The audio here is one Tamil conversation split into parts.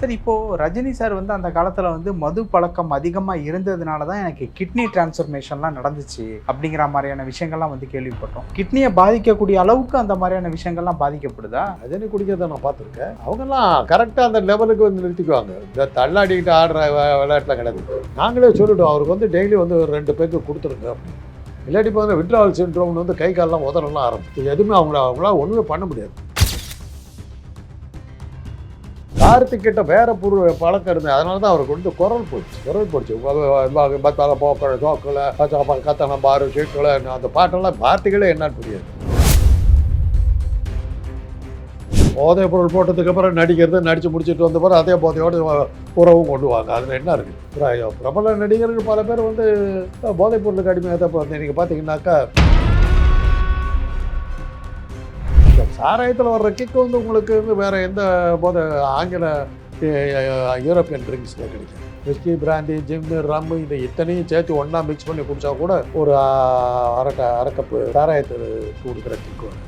சார் இப்போது ரஜினி சார் வந்து அந்த காலத்தில் வந்து மது பழக்கம் அதிகமாக இருந்ததுனால தான் எனக்கு கிட்னி டிரான்ஸ்ஃபர்மேஷன்லாம் நடந்துச்சு அப்படிங்கிற மாதிரியான விஷயங்கள்லாம் வந்து கேள்விப்பட்டோம். கிட்னியை பாதிக்கக்கூடிய அளவுக்கு அந்த மாதிரியான விஷயங்கள்லாம் பாதிக்கப்படுதா? ரஜினி குடிக்கிறத நான் பார்த்துருக்கேன். அவங்கெல்லாம் கரெக்டாக அந்த லெவலுக்கு வந்து நிறுத்திக்குவாங்க. இந்த தள்ளாடிக்கிட்டு ஆடுற விளையாட்டுலாம் கிடையாது. நாங்களே சொல்லிவிடுவோம் அவருக்கு வந்து டெய்லி வந்து ஒரு ரெண்டு பேருக்கு கொடுத்துருங்க இல்லாட்டி பார்த்தீங்கன்னா விட்ராவல் சின்ட்ரோம்னு வந்து கை காலெல்லாம் உதறலாம் ஆரம்பிச்சு. எதுவுமே அவங்கள அவங்களால ஒன்றுமே பண்ண முடியாது. கார்த்திக் கிட்ட வேற பொருள் பழக்கம் இருந்தது. அதனால தான் அவருக்கு வந்து குரல் போச்சு. குரல் போச்சு. பத்தால போக்கல சோக்கல கத்தனை பாரு சீக்கல அந்த பாட்டெல்லாம் வார்த்தைகளே என்னன்னு புரியாது. போதை பொருள் போட்டதுக்கு அப்புறம் நடிக்கிறது நடிச்சு முடிச்சிட்டு வந்த பிறகு அதே போதையோடு உறவும் கொண்டு வாங்க. அதில் என்ன இருக்குது பிரபல நடிகர்கள் பல பேர் வந்து போதைப் பொருளுக்கு அடிமையாக தான் இப்போ நீங்கள் பார்த்தீங்கன்னாக்கா சாராயத்தில் வர்ற கிக்கு வந்து உங்களுக்கு வந்து வேறு எந்த போதை ஆங்கில யூரோப்பியன் ட்ரிங்க்ஸில் கிடைக்கும். விஸ்கி பிராந்தி ஜிம்மு ரம்மு இந்த இத்தனையும் சேர்த்து ஒன்றா மிக்ஸ் பண்ணி குடித்தா கூட ஒரு அஹ், அரை க அரை கப்பு கொடுக்குற கிக்கு வரும்.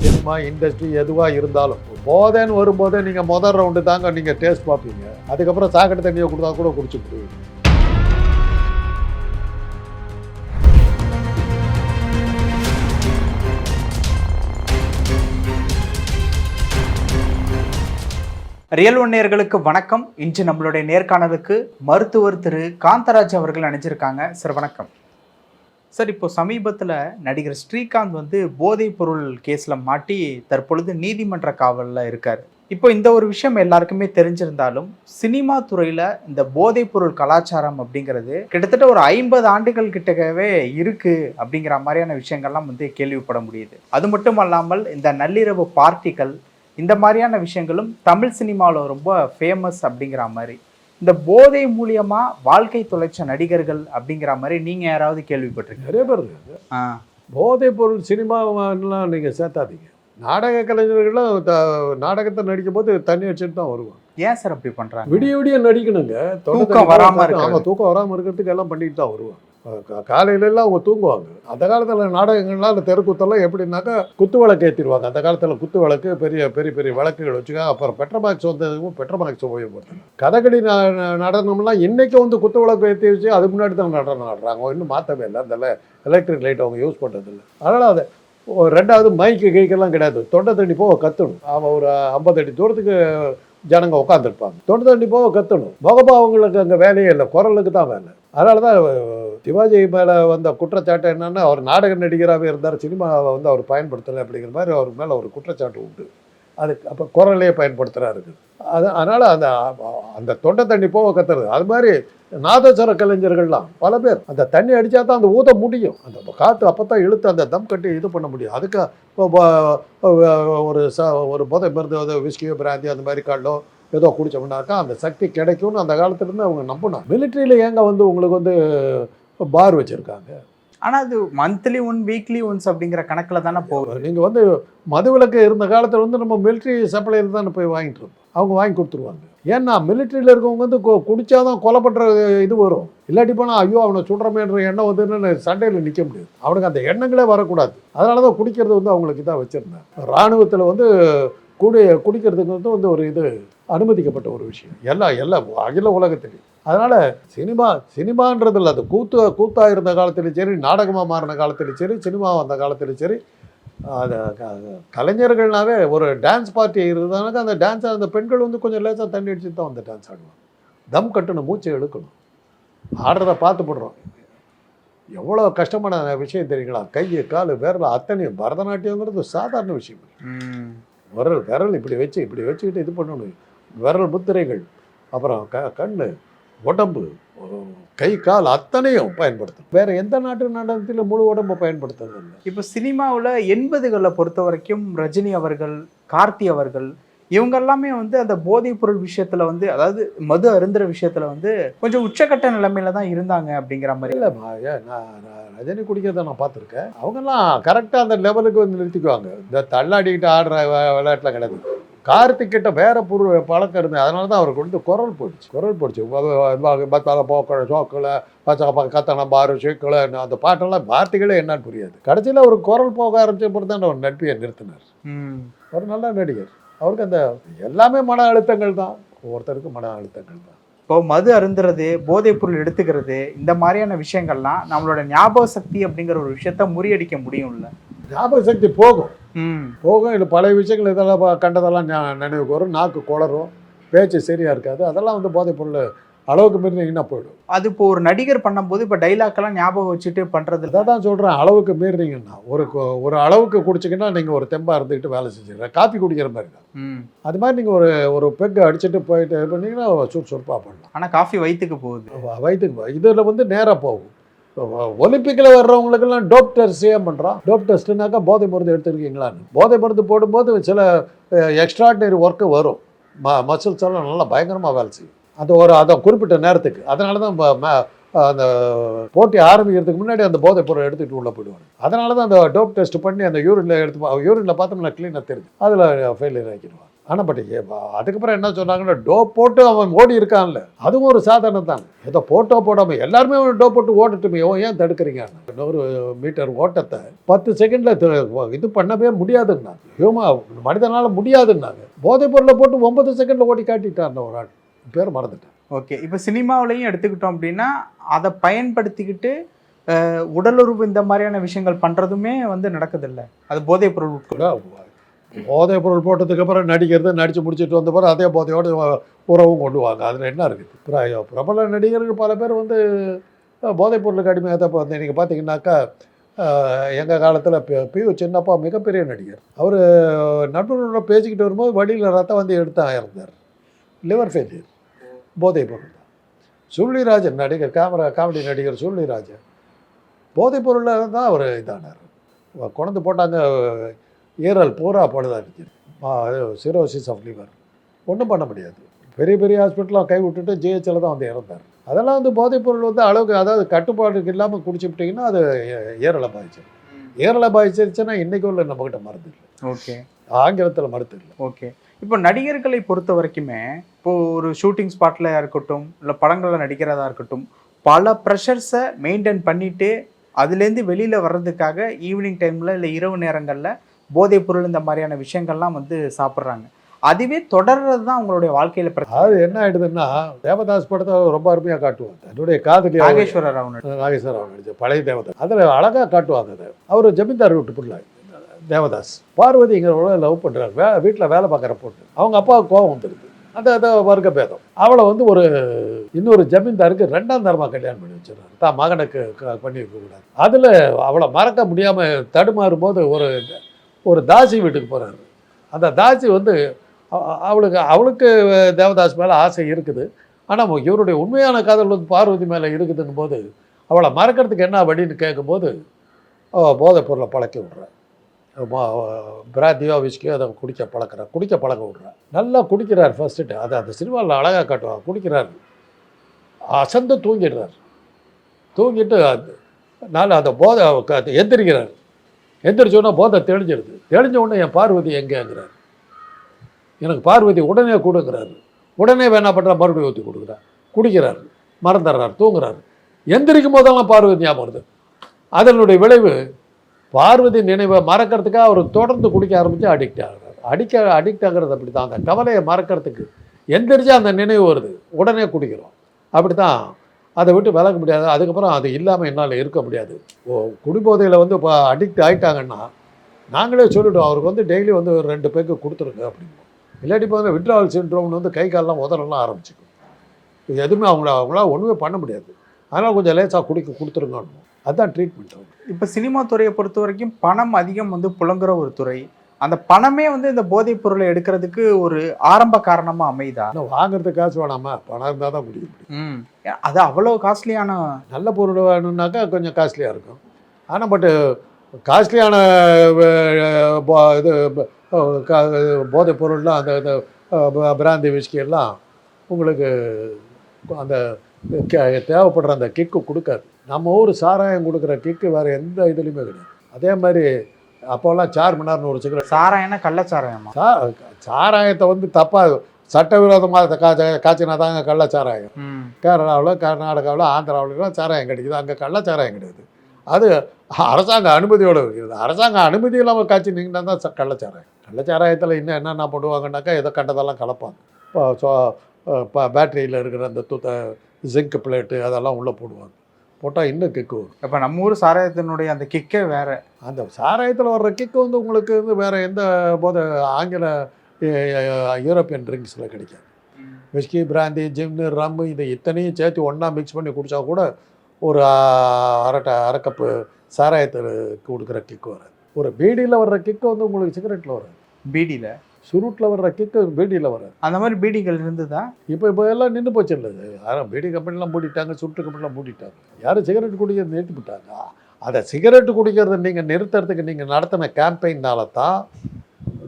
சினிமா இண்டஸ்ட்ரி எதுவாக இருந்தாலும் போதேன்னு வரும்போதே நீங்கள் முதல் ரவுண்டு தாங்க நீங்கள் டேஸ்ட் பார்ப்பீங்க. அதுக்கப்புறம் சாக்கடை தண்ணியை கொடுத்தா கூட குடிச்சு ரியல் ரியல் நேர்களுக்கு வணக்கம். இன்று நம்மளுடைய நேர்காணலுக்கு மருத்துவர் திரு காந்தராஜ் அவர்கள் அணிஞ்சிருக்காங்க. சார் வணக்கம். சார் இப்போ சமீபத்தில் நடிகர் ஸ்ரீகாந்த் வந்து போதைப் பொருள் கேஸில் மாட்டி தற்பொழுது நீதிமன்ற காவலில் இருக்கார். இப்போ இந்த ஒரு விஷயம் எல்லாருக்குமே தெரிஞ்சிருந்தாலும் சினிமா துறையில் இந்த போதைப் பொருள் கலாச்சாரம் அப்படிங்கிறது கிட்டத்தட்ட ஒரு ஐம்பது ஆண்டுகள் கிட்டவே இருக்கு அப்படிங்கிற மாதிரியான விஷயங்கள்லாம் வந்து கேள்விப்பட முடியுது. அது மட்டும் அல்லாமல் இந்த நள்ளிரவு பார்ட்டிகள் இந்த மாதிரியான விஷயங்களும் தமிழ் சினிமாவில் ரொம்ப ஃபேமஸ் அப்படிங்கிற மாதிரி. இந்த போதை மூலியமா வாழ்க்கை தொலைச்ச நடிகர்கள் அப்படிங்கிற மாதிரி நீங்க யாராவது கேள்விப்பட்டிருக்கீங்க நிறைய பேர் இருக்கு ஆ. போதைப் பொருள் சினிமாவெல்லாம் நீங்கள் சேர்த்தாதீங்க. நாடக கலைஞர்கள்லாம் நாடகத்தை நடிக்கும் போது தண்ணி அடிச்சுட்டு தான் வருவாங்க. ஏன் சார் அப்படி பண்றாங்க? விடிய விடிய நடிக்கணுங்க. தூக்கம் தண்ணி வராம போகாம இருக்கிறது. ஆமாம் தூக்கம் வராமல் இருக்கிறதுக்கு எல்லாம் பண்ணிட்டு தான் வருவாங்க. காலையிலலாம் அவங்க தூங்குவாங்க. அந்த காலத்தில் நாடகங்கள்லாம் அந்த தெருக்கூத்தெல்லாம் எப்படின்னாக்கா குத்து விளக்கு ஏற்றிடுவாங்க அந்த காலத்தில் குத்து விளக்கு பெரிய பெரிய பெரிய விளக்குகள் வச்சுக்க அப்புறம் பெட்ரமாக்ஸ் வந்ததுக்கும் பெட்ரமாக்ஸ் உபயோகப்படுத்தாங்க கதகளி ந- நடனம்லாம் இன்னைக்கு வந்து குத்து விளக்கு ஏற்றி வச்சு அதுக்கு முன்னாடி தான் நடனம் ஆடுறாங்க. இன்னும் மாற்றவே இல்லை. அந்த எலக்ட்ரிக் லைட் அவங்க யூஸ் பண்ணுறதில்ல அதனால் அதை ஓ, ரெண்டாவது மைக்கு கைக்கெல்லாம் கிடையாது. தொண்டை தண்ணி போக கத்தணும். அவன் ஒரு ஐம்பது அடி தூரத்துக்கு ஜனங்க உட்காந்துருப்பாங்க தொண்டை தண்ணி போக கத்தணும். முகபாவங்களுக்கு அங்கே வேலையே இல்லை. குரலுக்கு தான் வேலை. அதனால தான் சிவாஜி மேலே வந்த குற்றச்சாட்டு என்னென்னா அவர் நாடக நடிகராகவே இருந்தார் சினிமாவை வந்து அவர் பயன்படுத்தலை அப்படிங்கிற மாதிரி அவர் மேலே ஒரு குற்றச்சாட்டு உண்டு. அதுக்கு அப்போ குரலையே பயன்படுத்துகிறாரு அது அதனால் அந்த அந்த தொண்டை தண்ணி போக கத்துறது. அது மாதிரி நாதஸ்வர கலைஞர்கள்லாம் பல பேர் அந்த தண்ணி அடித்தா தான் அந்த ஊத முடியும். அந்த காற்று அப்போ தான் இழுத்து அந்த தம் கட்டி இது பண்ண முடியும். அதுக்கு ஒரு ச ஒரு போதை மருந்து அது விஸ்கியோ பிராந்தி அந்த மாதிரி காலோ ஏதோ குடிச்சோம்னாக்கா அந்த சக்தி கிடைக்கும்னு அந்த காலத்துலேருந்து அவங்க நம்பினாங்க. மிலிட்ரியில் ஏங்க வந்து உங்களுக்கு வந்து பார் வச்சுருக்காங்க. ஆனா அது மந்த்லி ஒன் வீக்லி ஒன்ஸ் அப்படிங்கிற கணக்குல தானே போகுது நீங்கள் வந்து மதுவிலக்கு இருந்த காலத்தில் வந்து நம்ம மிலிட்ரி சப்ளையில் தானே போய் வாங்கிட்டு இருந்தோம். அவங்க வாங்கி கொடுத்துருவாங்க. ஏன்னா மிலிட்ரியில் இருக்கவங்க வந்து குடிச்சாதான் கொலை பண்ணுற இது வரும். இல்லாட்டி போனால் ஐயோ அவனை சுடுறமேன்ற எண்ணம் வந்து சண்டையில் நிற்க முடியாது. அவனுக்கு அந்த எண்ணங்களே வரக்கூடாது. அதனால தான் குடிக்கிறது வந்து அவங்களுக்கு தான் வச்சுருந்தேன். இராணுவத்தில் வந்து குடி குடிக்கிறதுக்கு வந்து வந்து ஒரு இது அனுமதிக்கப்பட்ட ஒரு விஷயம். எல்லா எல்லா அகில உலகத்திலையும். அதனால் சினிமா சினிமான்றதில்ல அது கூத்து கூத்தாக இருந்த காலத்திலும் சரி நாடகமாக மாறின காலத்திலும் சரி சினிமா வந்த காலத்திலும் சரி அது கலைஞர்கள்னாவே ஒரு டான்ஸ் பார்ட்டி இருந்தானாக்கா அந்த டான்ஸ் அந்த பெண்கள் வந்து கொஞ்சம் லேசாக தண்ணி அடிச்சு தான் வந்து டான்ஸ் ஆடுவாங்க. தம் கட்டணும் மூச்சை எடுக்கணும் ஆடுறத பார்த்து போடுறோம். எவ்வளோ கஷ்டமான விஷயம் தெரியுங்களா? கை கால் விரல் அத்தனையும் பரதநாட்டியங்கிறது சாதாரண விஷயம். இல்லை. விரல் விரல் இப்படி வச்சு இப்படி வச்சுக்கிட்டு இது பண்ணணும். விரல் முத்திரைகள் அப்புறம் க கண் உடம்பு கை கால் அத்தனையும் பயன்படுத்தணும். வேற எந்த நாட்டு நடனத்திலும் முழு உடம்பை பயன்படுத்துறது இல்லை இப்போ சினிமாவில் எண்பதுகளை பொறுத்த வரைக்கும் ரஜினி அவர்கள் கார்த்தி அவர்கள் இவங்க எல்லாமே வந்து அந்த போதைப் பொருள் விஷயத்துல வந்து அதாவது மது அருந்துற விஷயத்துல வந்து கொஞ்சம் உச்சக்கட்ட நிலைமையில தான் இருந்தாங்க அப்படிங்கிற மாதிரி. ஏன் நான் ரஜினி குடிக்கிறத நான் பார்த்துருக்கேன். அவங்கெல்லாம் கரெக்டாக அந்த லெவலுக்கு வந்து நிறுத்திக்குவாங்க. இந்த தள்ளாடிக்கிட்டு ஆடுற விளையாட்டுலாம் கிடையாது. கார்த்திக் கிட்ட வேற பொருள் பழக்கம் இருந்தது. அதனால தான் அவருக்கு வந்து குரல் போயிடுச்சு. குரல் போயிடுச்சு. பத்தால போக்கல சோக்கல பச்சை கத்தனை பாரு சீக்கல அந்த பாட்டெல்லாம் வார்த்தைகளே என்னன்னு புரியாது. கடைசியில் ஒரு குரல் போக ஆரம்பிச்ச பிறகு தான் அவர் நட்பியை நிறுத்தினார். ம். ஒரு நல்ல நடிகர். அவருக்கு அந்த எல்லாமே மன அழுத்தங்கள் தான். ஒவ்வொருத்தருக்கும் மன அழுத்தங்கள் தான். இப்போ மது அருந்துறது போதைப் பொருள் எடுத்துக்கிறது இந்த மாதிரியான விஷயங்கள்லாம் நம்மளோட ஞாபக சக்தி அப்படிங்கிற ஒரு விஷயத்த முறியடிக்க முடியும்ல? ஞாபக சக்தி போகும். போகும். இல்லை பழைய விஷயங்கள் இதெல்லாம் கண்டதெல்லாம் நினைவுக்கு வரும். நாக்கு குளரும் பேச்சு சரியாக இருக்காது. அதெல்லாம் வந்து போதைப் பொருள் அளவுக்கு மீறினீங்கன்னா போயிடும். அது இப்போ ஒரு நடிகர் பண்ணும்போது இப்போ டைலாக்கெல்லாம் ஞாபகம் வச்சுட்டு பண்றது அதை தான் சொல்கிறேன் அளவுக்கு மீறினீங்கன்னா ஒரு ஒரு அளவுக்கு குடிச்சிங்கன்னா நீங்கள் ஒரு தெம்பாக இருந்துக்கிட்டு வேலை செஞ்சுக்கிறேன் காப்பி குடிக்கிற மாதிரி தான். அது மாதிரி நீங்கள் ஒரு ஒரு பெக்கு அடிச்சுட்டு போயிட்டு இது பண்ணீங்கன்னா சுறுசுறுப்பாக பண்ணலாம். ஆனால் காஃபி வயிற்றுக்கு போகுது. வயிற்றுக்கு இதில் வந்து நேராக போகும். ஒலிம்பிக்கில் வர்றவங்களுக்கெல்லாம் டோப் டெஸ்ட் ஏன் பண்ணுறான் டோப் டெஸ்ட்டுனாக்கா போதை மருந்து எடுத்துருக்கீங்களான்னு போதை மருந்து போடும்போது சில எக்ஸ்ட்ராடினரி ஒர்க்கு வரும். ம மசில்ஸ் எல்லாம் நல்லா பயங்கரமாக வேலை செய்யும். அது ஒரு அதை குறிப்பிட்ட நேரத்துக்கு. அதனால தான் அந்த போட்டி ஆரம்பிக்கிறதுக்கு முன்னாடி அந்த போதைப் பொருள் எடுத்துகிட்டு உள்ளே போயிடுவாங்க. அதனால தான் அந்த டோப் டெஸ்ட் பண்ணி அந்த யூரினில் எடுத்து யூரினில் பார்த்தோம்னா க்ளீனாக தெரியுது அதில் ஃபெயிலியர் ஆக்கிடுவான் ஆனால் பட் அதுக்கப்புறம் என்ன சொன்னாங்கன்னா டோப் போட்டு அவன் ஓடி இருக்கான்ல. அதுவும் ஒரு சாதாரணம் தான். ஏதோ போட்டோ போடாமல் எல்லாருமே டோப் போட்டு ஓடட்டுமே ஏன் தடுக்கிறீங்க? நூறு மீட்டர் ஓட்டத்தை பத்து செகண்டில் இது பண்ணவே முடியாதுன்னா ஹியூமா மனிதனால் முடியாதுன்னாங்க. போதைப் பொருளை போட்டு ஒன்பது செகண்டில் ஓடி காட்டிட்டான் ஒரு ஆள். பேர் மறந்துட்டேன். ஓகே இப்போ சினிமாவிலையும் எடுத்துக்கிட்டோம் அப்படின்னா அதை பயன்படுத்திக்கிட்டு உடலுறவு இந்த மாதிரியான விஷயங்கள் பண்ணுறதுமே வந்து நடக்குதில்ல. அது போதைப் பொருள் உட்கொள்ள போதை பொருள் போட்டதுக்கு அப்புறம் நடிக்கிறது நடித்து முடிச்சிட்டு வந்த பிறகு அதே போதையோடு உறவும் கொண்டு வாங்க. அதில் என்ன இருக்குது பிர- பிரபல நடிகர்கள் பல பேர் வந்து போதைப் பொருளுக்கு அடிமையாக தான் இப்போ வந்து நீங்கள் பார்த்தீங்கன்னாக்கா எங்கள் காலத்தில் பி யு சின்னப்பா மிகப்பெரிய நடிகர். அவர் நண்பர்களோட பேசிக்கிட்டு வரும்போது வழியில் ரத்தம் வந்து எடுத்து இருந்தார் லிவர் ஃபெயிலியர். போதைப் பொருள் தான். சுள்ளிராஜன் நடிகர் கேமரா காமெடி நடிகர் சுள்ளிராஜன் போதைப் பொருளில் தான் அவர் இதானார். குழந்தை போட்டாங்க ஈரல் பூரா பழுதாகிடுச்சு சிரோசிஸ் ஆஃப் லிவர் ஒன்றும் பண்ண முடியாது. பெரிய பெரிய ஹாஸ்பிட்டலாம் கை விட்டுட்டு ஜிஹெச்சில் தான் வந்து இறந்தார். அதெல்லாம் வந்து போதைப் பொருள் வந்து அளவுக்கு அதாவது கட்டுப்பாடுக்கு இல்லாமல் குடிச்சுக்கிட்டிங்கன்னா அது ஏ- ஏரலை பாதிச்சிடும் ஏரலை பாதிச்சிருச்சுன்னா இன்றைக்கு உள்ள நம்மக்கிட்ட மருந்து இல்லை. ஓகே. ஆங்கிலத்தில் மருந்து இல்லை. ஓகே. இப்போ நடிகர்களை பொறுத்த வரைக்குமே இப்போ ஒரு ஷூட்டிங் ஸ்பாட்டில் இருக்கட்டும் இல்லை படங்களில் நடிக்கிறதா இருக்கட்டும் பல ப்ரெஷர்ஸை மெயின்டைன் பண்ணிட்டு அதுலேருந்து வெளியில் வர்றதுக்காக ஈவினிங் டைமில் இல்லை இரவு நேரங்களில் போதைப் பொருள் இந்த மாதிரியான விஷயங்கள்லாம் வந்து சாப்பிட்றாங்க. அதுவே தொடர்றது தான் அவங்களுடைய வாழ்க்கையில் பிரச்சனை அது என்ன ஆயிடுதுன்னா தேவதாஸ் படத்தை ரொம்ப அருமையாக காட்டுவாங்க தன்னுடைய காதலி நாகேஸ்வர ராவ் நாகேஸ்வர ராவ் நடிச்ச பழைய தேவதாஸ். அதில் அழகாக காட்டுவாங்க அதை. அவர் ஜமீன்தார் வீட்டு பிள்ளை தேவதாஸ். பார்வதிங்கிறவங்கள லவ் பண்ணுறாரு வே வீட்டில் வேலை பார்க்குற பொண்ணு. அவங்க அப்பாவுக்கு கோவம் வந்துருது. அந்த அந்த வர்க்க பேதம் அவளை வந்து ஒரு இன்னொரு ஜமீன்தாருக்கு ரெண்டாம் தரமாக கல்யாணம் பண்ணி வச்சிடறாரு. தான் மகனுக்கு பண்ணி வைக்கக்கூடாது அதில் அவளை மறக்க முடியாமல் தடுமாறும் போது ஒரு ஒரு தாசி வீட்டுக்கு போகிறாரு அந்த தாசி வந்து அவளுக்கு அவளுக்கு தேவதாஸ் மேலே ஆசை இருக்குது. ஆனால் இவருடைய உண்மையான காதல் வந்து பார்வதி மேலே இருக்குதுன்னு போது அவளை மறக்கிறதுக்கு என்ன வழின்னு கேட்கும்போது போதைப் பொருளை பழக்கி விட்றா. பிராத்தியோ விஸ்கியோ அதை குடிக்க பழக்கிறேன் குடிக்க பழக்க விட்றேன் நல்லா குடிக்கிறார் ஃபர்ஸ்ட்டு அதை அந்த சினிமாவில் அழகாக காட்டுவாங்க குடிக்கிறார். அசந்து தூங்கிடுறார். தூங்கிட்டு அது நாலு அந்த போதை எந்திரிக்கிறார். எந்திரிச்சோன்னா போதை தெளிஞ்சிடுது தெளிஞ்ச உடனே என் பார்வதி எங்கேங்கிறார்? எனக்கு பார்வதி உடனே கொடுக்குறாரு உடனே வேணா பண்ணுறா மறுபடியும் ஊற்றி கொடுக்குறார். குடிக்கிறார். மறந்துடுறார். தூங்குறார். எந்திரிக்கும் போதெல்லாம் பார்வதி ஞாபகம் வருது. அதனுடைய விளைவு பார்வதி நினைவை மறக்கிறதுக்காக அவர் தொடர்ந்து குடிக்க ஆரம்பித்து அடிக்ட் ஆகிறார். அடிக்க அடிக்ட் ஆகிறது அப்படி தான் அந்த கவலையை மறக்கிறதுக்கு எந்திரிச்சு அந்த நினைவு வருது. உடனே குடிக்கிறோம். அப்படி தான் அதை விட்டு விலக முடியாது. அதுக்கப்புறம் அது இல்லாமல் என்னால் இருக்க முடியாது. ஓ குடிபோதையில் வந்து இப்போ அடிக்ட் ஆகிட்டாங்கன்னா நாங்களே சொல்லிவிடுவோம் அவருக்கு வந்து டெய்லி வந்து ஒரு ரெண்டு பேருக்கு கொடுத்துருங்க அப்படின்னு இல்லாட்டி பார்த்தா விட்ராவல் சின்ட்ரோம்னு வந்து கை காலெலாம் உதறலாம் ஆரம்பிச்சுக்கும். இது எதுவுமே அவங்கள அவங்களால ஒன்றுமே பண்ண முடியாது. அதனால் கொஞ்சம் லேசாக குடிக்க கொடுத்துருங்கன்னு அதுதான் ட்ரீட்மெண்ட் இப்போ சினிமா துறையை பொறுத்த வரைக்கும் பணம் அதிகம் வந்து புழங்குற ஒரு துறை. அந்த பணமே வந்து இந்த போதைப் பொருளை எடுக்கிறதுக்கு ஒரு ஆரம்ப காரணமா அமைதா ஆனால் வாங்குறதுக்கு காசு வேணாமா? பணம் இருந்தால் தான் முடியும். அது அவ்வளோ காஸ்ட்லியான நல்ல பொருள் வேணும்னாக்கா கொஞ்சம் காஸ்ட்லியாக இருக்கும். ஆனால் பட்டு காஸ்ட்லியான இது போதைப் பொருள்லாம் அந்த பிராந்தி விஸ்கி எல்லாம் உங்களுக்கு அந்த தேவைப்படுற அந்த கிக்கு கொடுக்காது. நம்ம ஊர் சாராயம் கொடுக்குற கிக்கு வேறு எந்த இதுலேயுமே கிடையாது. அதே மாதிரி அப்போல்லாம் சார் மணி ஒரு சிகரெட் சாராயம்னா கள்ளச்சாராயமா சா சாராயத்தை வந்து தப்பாக சட்டவிரோதமாக காய்ச்ச காய்ச்சினா தாங்க கள்ளச்சாராயம். கேரளாவில் கர்நாடகாவில் ஆந்திராவிலலாம் சாராயம் கிடைக்குது. அங்கே கள்ளச்சாராயம் கிடையாது. அது அரசாங்க அனுமதியோடு இருக்கிறது அரசாங்க அனுமதி இல்லாமல் காய்ச்சி நீங்கன்னா தான் கள்ளச்சாராயம். கள்ளச்சாராயத்தில் இன்னும் என்னென்ன பண்ணுவாங்கன்னாக்கா எதை கண்டதெல்லாம் கலப்பாங்க. இப்போ பேட்டரியில் இருக்கிற அந்த துத்த ஜிங்க் பிளேட்டு அதெல்லாம் உள்ளே போடுவாங்க. போட்டால் இன்னும் கிக்கு வரும்? இப்போ நம்ம ஊர் சாராயத்தினுடைய அந்த கிக்கே வேற. அந்த சாராயத்தில் வர்ற கிக்கு வந்து உங்களுக்கு வந்து வேறு எந்த போத ஆங்கில யூரோப்பியன் ட்ரிங்க்ஸில் கிடைக்காது. விஸ்கி பிராந்தி ஜின்னு ரம்மு இதை இத்தனையும் சேர்த்து ஒன்றா மிக்ஸ் பண்ணி குடித்தா கூட ஒரு ஆ, அரை ட- அரை கப்பு சாராயத்தில் கொடுக்குற கிக்கு வராது. ஒரு பீடியில் வர்ற கிக்கு வந்து உங்களுக்கு சிகரெட்டில் வராது. பீடியில் சுருட்டில் வர்ற கிக்கு பீடியில் வராது. அந்த மாதிரி பீடிகள் இருந்ததா? இப்போ இப்போ எல்லாம் நின்று போச்சு இல்லை. யாரும் பீடி கம்பெனிலாம் மூடிட்டாங்க சுருட்டு கம்பெனிலாம் மூடிட்டாங்க யாரும் சிகரெட் குடிக்கிறது நிறுத்தி விட்டாங்க? அதை சிகரெட் குடிக்கிறத நீங்கள் நிறுத்துறதுக்கு நீங்கள் நடத்தின கேம்பெயின்னால தான்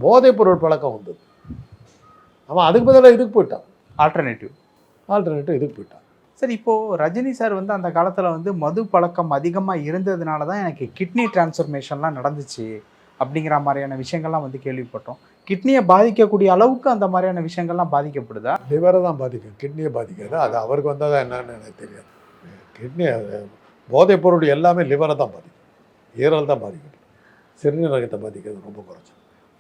போதைப் பொருள் பழக்கம் வந்தது. அவன் அதுக்கு பதிலாக இதுக்கு போயிட்டான். ஆல்டர்னேட்டிவ் ஆல்டர்னேட்டிவ் இதுக்கு போயிட்டான். சார் இப்போ ரஜினி சார் வந்து அந்த காலத்தில் வந்து மது பழக்கம் அதிகமாக இருந்ததுனால தான் எனக்கு கிட்னி டிரான்ஸ்ஃபர்மேஷன்லாம் நடந்துச்சு அப்படிங்கிற மாதிரியான விஷயங்கள்லாம் வந்து கேள்விப்பட்டோம். கிட்னியை பாதிக்கக்கூடிய அளவுக்கு அந்த மாதிரியான விஷயங்கள்லாம் பாதிக்கப்படுதா? லிவரை தான் பாதிக்கும். கிட்னியை பாதிக்காது. அது அவருக்கு வந்ததா என்னன்னு எனக்கு தெரியாது. கிட்னி போதைப் பொருள் எல்லாமே லிவரை தான் பாதிக்கும். ஈரல் தான் பாதிக்கும். சிறுநீரகத்தை பாதிக்கிறது ரொம்ப குறைச்சி.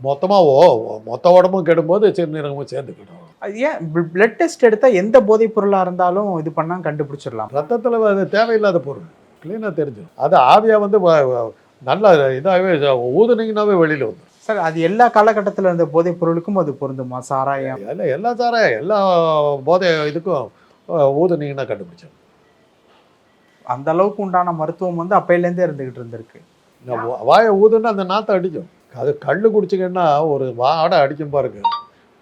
மொத்தமாக ஓ மொத்த உடம்பும் கெடும்போது சிறுநீரகமும் சேர்ந்து கெடும் அது ஏன்? பிளட் டெஸ்ட் எடுத்தால் எந்த போதைப் பொருளாக இருந்தாலும் இது பண்ணால் கண்டுபிடிச்சிடலாம். ரத்தத்தில் அது தேவையில்லாத பொருள். க்ளீனாக தெரிஞ்சிடும். அது ஆவியாக வந்து நல்ல இதாகவே ஊதுனீங்கன்னாவே வெளியில் வந்துடும் சார் அது எல்லா காலகட்டத்தில் இருந்த போதைப் பொருளுக்கும் அது பொருந்துமா? சாராயம். எல்லா எல்லா சாராயம் எல்லா போதை இதுக்கும் ஊதுனீங்கன்னா கண்டுபிடிச்சேன். அந்த அளவுக்கு உண்டான மருத்துவம் வந்து அப்பையிலேருந்தே இருந்துகிட்டு இருந்திருக்கு. வாயை ஊதுன்னா அந்த நாத்தை அடிக்கும். அது கல் குடிச்சிங்கன்னா ஒரு வாடை அடிக்கும் பாருங்க.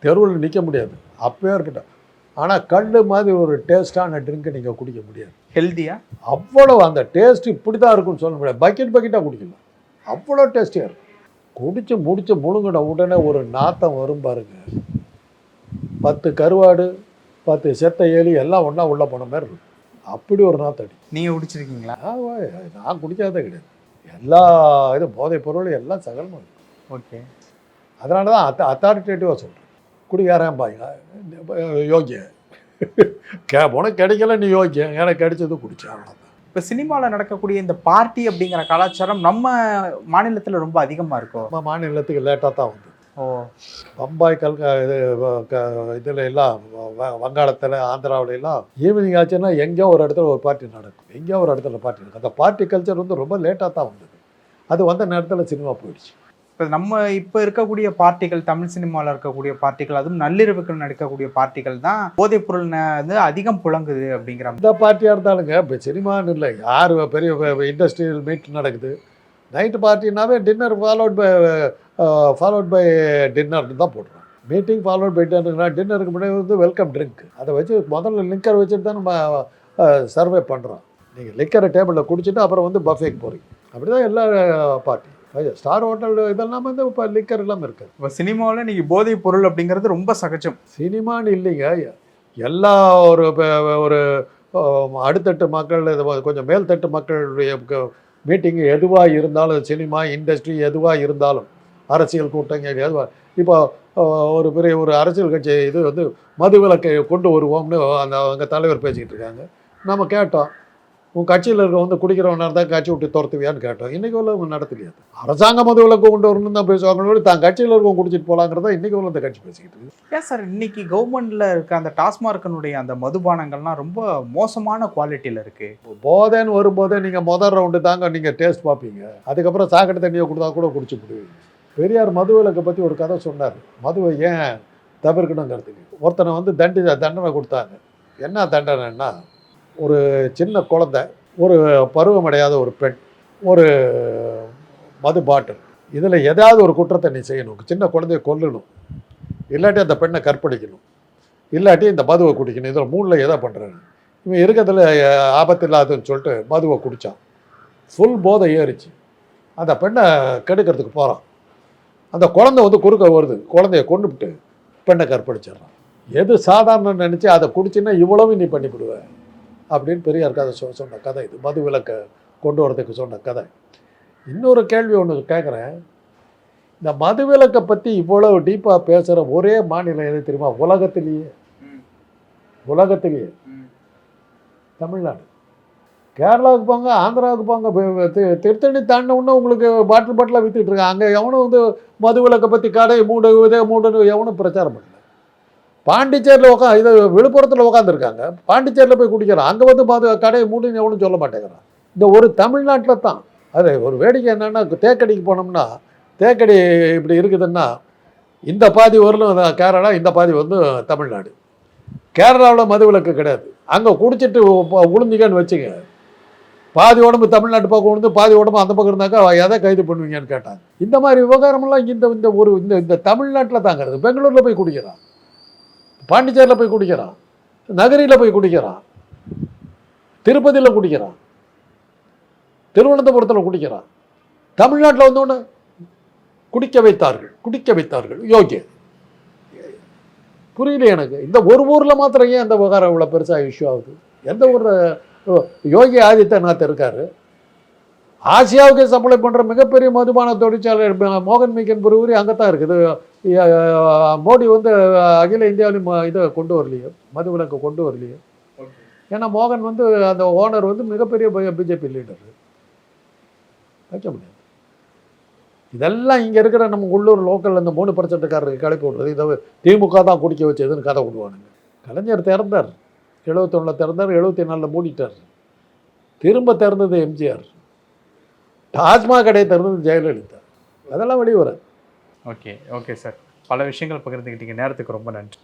தெருவில் நிற்க முடியாது. அப்பயே இருக்கட்டும். ஆனால் கல் மாதிரி ஒரு டேஸ்டான ட்ரிங்கை நீங்கள் குடிக்க முடியாது. ஹெல்த்தியா அவ்வளோ அந்த டேஸ்ட் இப்படி தான் இருக்கும்னு சொல்ல முடியாது. பக்கெட் பக்கெட்டாக குடிக்கலாம். அவ்வளோ டேஸ்டியாக இருக்கும். குடிச்சு முடிச்சு முழுங்கின உடனே ஒரு நாத்தம் வரும் பாருங்க. பத்து கருவாடு பத்து செத்த எலி எல்லாம் ஒன்றா உள்ளே போன மாதிரி இருக்கும். அப்படி ஒரு நாத்தம் அடி. நீங்கள் குடிச்சிருக்கீங்களா? நான் குடிக்காதே கிடையாது. எல்லா இது போதைப் பொருள் எல்லாம் இருக்கு. ஓகே. அதனால தான் அத்த அத்தாரிட்டேட்டிவாக சொல்கிறேன் குடிகாரன் பாருங்க யோக்கிய கே உனக்கு கிடைக்கல நீ யோக்கிய எனக்கு கிடைச்சது குடிச்சேன் அவ்வளோதான் இப்போ சினிமாவில் நடக்கக்கூடிய இந்த பார்ட்டி அப்படிங்கிற கலாச்சாரம் நம்ம மாநிலத்தில் ரொம்ப அதிகமாக இருக்கும் நம்ம மாநிலத்துக்கு லேட்டாக தான் வந்து. ஓ. பம்பாய் கல்கா இது இதில் எல்லாம் வங்காளத்தில் ஆந்திராவுல எல்லாம் ஈவினிங் ஆச்சுன்னா எங்கேயோ ஒரு இடத்துல ஒரு பார்ட்டி நடக்கும். எங்கேயோ ஒரு இடத்துல பார்ட்டி நடக்கும். அந்த பார்ட்டி கல்ச்சர் வந்து ரொம்ப லேட்டாக தான் வந்தது. அது வந்த நேரத்தில் சினிமா போயிடுச்சு. இப்போ நம்ம இப்போ இருக்கக்கூடிய பார்ட்டிகள் தமிழ் சினிமாவில் இருக்கக்கூடிய பார்ட்டிகள் அதுவும் நள்ளிரவுக்கு நடக்கக்கூடிய பார்ட்டிகள் தான் போதைப் பொருள் வந்து அதிகம் புழங்குது அப்படிங்கிற இந்த பார்ட்டியாக இருந்தாலுங்க இப்போ சினிமான்னு இல்லை யார் பெரிய இண்டஸ்ட்ரியல் மீட் நடக்குது. Night பார்ட்டினாவே dinner followed by followed by டின்னர்னு தான் போடுறோம் மீட்டிங் ஃபாலோட் பை டின்னர்னா டின்னருக்கு முன்னாடி வந்து வெல்கம் ட்ரிங்க் அதை வச்சு முதல்ல லிக்கர் வச்சுட்டு தான் நம்ம சர்வே பண்ணுறோம் நீங்கள் லிக்கரை டேபிளில் குடிச்சிட்டு அப்புறம் வந்து பஃபேக்கு போகிறீங்க அப்படி தான் எல்லா பார்ட்டி ஸ்டார் ஹோட்டல் இதெல்லாம் வந்து இப்போ லிக்கர் இல்லாமல் இருக்காது இப்போ சினிமாவில் நீங்கள் போதைப் பொருள் அப்படிங்கிறது ரொம்ப சகஜம். சினிமான்னு இல்லைங்க. எல்லா ஒரு ஒரு அடுத்தட்டு மக்கள் இது கொஞ்சம் மேல்தட்டு மக்களுடைய மீட்டிங் எதுவாக இருந்தாலும் சினிமா இண்டஸ்ட்ரி எதுவாக இருந்தாலும் அரசியல் கூட்டங்கள் எதுவாக இப்போ ஒரு பெரிய ஒரு அரசியல் கட்சி இது வந்து மதுவிலக்கை கொண்டு வருவோம்னு அந்த அவங்க தலைவர் பேசிக்கிட்டு இருக்காங்க. நம்ம கேட்டோம். உன் கட்சியில் இருக்க வந்து குடிக்கிறவனா இருந்தால் கட்சி விட்டு துரத்துவியான்னு கேட்டோம் இன்றைக்கி உள்ள நடத்தலையாது அரசாங்க மதுவிலக்கு கொண்டு வரணும்னு தான் பேசுவாங்க. தான் கட்சியில் இருக்கவங்க குடிச்சிட்டு போகலாங்கிறதா இன்றைக்கி உள்ள இந்த கட்சி பேசிக்கிட்டு இருக்கு. ஏன் சார் இன்னைக்கு கவர்மெண்ட்ல இருக்க அந்த டாஸ்மார்க்கனுடைய அந்த மதுபானங்கள்லாம் ரொம்ப மோசமான குவாலிட்டியில் இருக்கு. போதைன்னு வரும்போதே நீங்கள் முதல் ரவுண்டு தாங்க நீங்கள் டேஸ்ட் பார்ப்பீங்க. அதுக்கப்புறம் சாக்கடை தண்ணியை கொடுத்தா கூட குடிச்சு விடுவீங்க பெரியார் மதுவிலக்கை பற்றி ஒரு கதை சொன்னார். மதுவை ஏன் தவிர்க்கணுங்கிறதுக்கு. ஒருத்தனை வந்து தண்டி தண்டனை கொடுத்தாங்க. என்ன தண்டனைன்னா ஒரு சின்ன குழந்தை ஒரு பருவமடையாத ஒரு பெண் ஒரு மது பாட்டில். இதில் ஏதாவது ஒரு குற்றத்தை நீ செய்யணும். சின்ன குழந்தைய கொல்லணும். இல்லாட்டி அந்த பெண்ணை கற்பழிக்கணும். இல்லாட்டி இந்த மதுவை குடிக்கணும். இதில் மூணில் எதை பண்ணுறேன் இவன் இருக்கிறதுல ஆபத்து இல்லாதுன்னு சொல்லிட்டு மதுவை குடித்தான் ஃபுல் போதை ஏறிச்சு. அந்த பெண்ணை கெடுக்கிறதுக்கு போகிறான் அந்த குழந்தை வந்து குறுக்க வருது. குழந்தைய கொண்டுபிட்டு பெண்ணை கற்பழிச்சிடுறான். எது சாதாரணன்னு நினச்சி அதை குடிச்சின்னா இவ்வளவு நீ பண்ணிவிடுவேன் அப்படின்னு பெரியார் கதை சொ சொன்ன கதை இது. மது விலக்கை கொண்டு வரதுக்கு சொன்ன கதை. இன்னொரு கேள்வி ஒன்று கேட்குறேன் இந்த மது விலக்கை பற்றி இவ்வளவு டீப்பாக பேசுகிற ஒரே மாநிலம் எது தெரியுமா? உலகத்திலேயே. உலகத்திலேயே. தமிழ்நாடு. கேரளாவுக்கு போங்க ஆந்திராவுக்கு போங்க திருத்தணி தாண்டின உடனே உங்களுக்கு பாட்டில் பாட்டிலாக வித்துட்டு இருக்காங்க. அங்கே எவனும் வந்து மது விலக்கை பற்றி கடை மூடு இதே மூடுன்னு எவனும் பிரச்சாரம் பண்ணல. பாண்டிச்சேரியில் உட்கா இது விழுப்புரத்தில் உட்காந்துருக்காங்க பாண்டிச்சேரியில் போய் குடிக்கிறான் அங்கே வந்து பார்த்து கடையை மூடுன்னு எவனும் சொல்ல மாட்டேங்கிறான். இந்த ஒரு தமிழ்நாட்டில் தான். அது ஒரு வேடிக்கை என்னென்னா தேக்கடிக்கு போனோம்னா தேக்கடி இப்படி இருக்குதுன்னா இந்த பாதி வரலும் கேரளா இந்த பாதி வந்து தமிழ்நாடு. கேரளாவில் மது விலக்கு கிடையாது. அங்கே குடிச்சிட்டு உ- வச்சுங்க. பாதி உடம்பு தமிழ்நாட்டு பக்கம் உழுந்து பாதி உடம்பு அந்த பக்கம் இருந்தாக்கா எதை கைது பண்ணுவீங்கன்னு கேட்டாங்க. இந்த மாதிரி விவகாரமெல்லாம் இந்த இந்த ஒரு இந்த இந்த தமிழ்நாட்டில் தாங்கிறது. பெங்களூரில் போய் குடிக்கிறான். பாண்டிச்சேரியில் போய் குடிக்கிறான். நகரியில் போய் குடிக்கிறான். திருப்பதியில் குடிக்கிறான். திருவனந்தபுரத்தில் குடிக்கிறான். தமிழ்நாட்டில் வந்தோடனே குடிக்க வைத்தார்கள் குடிக்க வைத்தார்கள். யோகி புரியல எனக்கு. இந்த ஒரு ஊரில் மாத்திரம் ஏன் இந்த விவகாரம் இவ்வளோ பெருசாக இஷ்யூ ஆகுது? எந்த ஒரு யோகி ஆதித்யநாத் இருக்காரு. ஆசியாவுக்கு சப்ளை பண்ணுற மிகப்பெரிய மதுபான தொழிற்சாலை மோகன் மிகன் புரிவுரி அங்கே தான் இருக்குது. மோடி வந்து அகில இந்தியாவிலையும் ம- இதை கொண்டு வரலையே மது விலக்கு கொண்டு வரலையே. ஏன்னா மோகன் வந்து அந்த ஓனர் வந்து மிகப்பெரிய பிஜேபி லீடர் வைக்க முடியாது. இதெல்லாம் இங்கே இருக்கிற நம்ம உள்ளூர் லோக்கல் அந்த மூணு பர்சன்ட்டுக்காரருக்கு கிளப்பி விட்றது இதை திமுக தான் குடிக்க வச்சதுன்னு கதை விடுவானுங்க. கலைஞர் திறந்தார். எழுபத்தொன்னில் திறந்தார் எழுபத்தி நாலில் மூடிட்டார். திரும்ப திறந்தது எம்ஜிஆர். டாஸ்மாக் கடையை திறந்தது ஜெயலலிதா. அதெல்லாம் வெளியே வராது ஓகே ஓகே சார். பல விஷயங்கள் பகிர்ந்துக்கிட்டீங்க நேரத்துக்கு ரொம்ப நன்றி.